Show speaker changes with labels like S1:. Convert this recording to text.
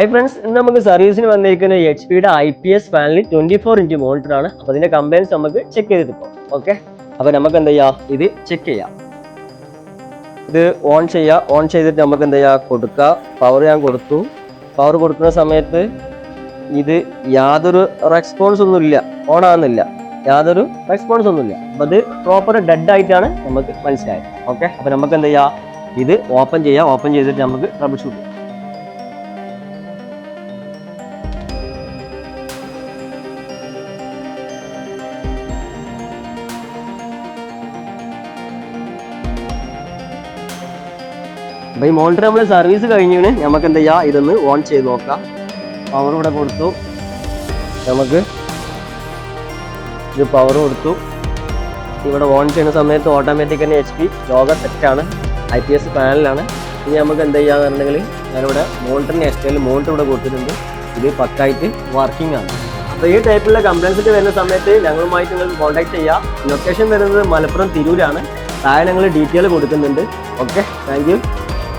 S1: Hi friends ഇന്ന് നമുക്ക് സർവീസിന് വന്നിരിക്കുന്ന എച്ച് പിയുടെ ഐ പി എസ് പാനലിൽ ട്വന്റി ഫോർ ഇഞ്ച് മോണിറ്റർ ആണ്. അപ്പോൾ അതിന്റെ കംപ്ലൈൻസ് നമുക്ക് ചെക്ക് ചെയ്തിട്ട് പോകാം. ഓക്കെ അപ്പോൾ നമുക്ക് എന്ത് ചെയ്യാം? ഇത് ചെക്ക് ചെയ്യാം. ഇത് ഓൺ ചെയ്യുക ഓൺ ചെയ്തിട്ട് നമുക്ക് എന്ത് ചെയ്യുക കൊടുക്കുക പവർ ഞാൻ കൊടുത്തു. പവർ കൊടുക്കുന്ന സമയത്ത് ഇത് യാതൊരു റെസ്പോൺസ് ഒന്നുമില്ല ഓൺ ആകുന്നില്ല യാതൊരു റെസ്പോൺസ് ഒന്നുമില്ല അപ്പോൾ അത് പ്രോപ്പർ ഡെഡ് ആയിട്ടാണ് നമുക്ക് മനസ്സിലായത്. ഓക്കെ അപ്പോൾ നമുക്ക് എന്ത് ചെയ്യാം? ഇത് ഓപ്പൺ ചെയ്യാം. ഓപ്പൺ ചെയ്തിട്ട് നമുക്ക് ട്രബിൾ ഷൂട്ട് ചെയ്യാം. അപ്പൊ ഈ മോണിറ്റർ നമ്മൾ സർവീസ് കഴിഞ്ഞു നമുക്ക് എന്ത് ചെയ്യാം? ഇതൊന്ന് ഓൺ ചെയ്ത് നോക്കാം. പവർ ഇവിടെ കൊടുത്തു. നമുക്ക് ഇത് പവർ കൊടുത്തു. ഇവിടെ ഓൺ ചെയ്യുന്ന സമയത്ത് ഓട്ടോമാറ്റിക് തന്നെ എച്ച് പി ലോഗർ സെറ്റാണ് ഐ പി എസ് പാനലാണ് ഇനി നമുക്ക് എന്ത് ചെയ്യാന്നുണ്ടെങ്കിൽ ഞാനിവിടെ മോണിറ്ററിന് എക്സ്റ്റൈൽ മോണിറ്റർ ഇവിടെ കൊടുത്തിട്ടുണ്ട്. ഇത് പക്കായിട്ട് വർക്കിംഗ് ആണ്. അപ്പോൾ ഈ ടൈപ്പിലുള്ള കംപ്ലൈൻസ് വരുന്ന സമയത്ത് ഞങ്ങളുമായിട്ട് നിങ്ങൾ കോൺടാക്ട് ചെയ്യാം. ലൊക്കേഷൻ വരുന്നത് മലപ്പുറം തിരൂരാണ്. താഴെ ഞങ്ങൾ ഡീറ്റെയിൽ കൊടുക്കുന്നുണ്ട്. Okay thank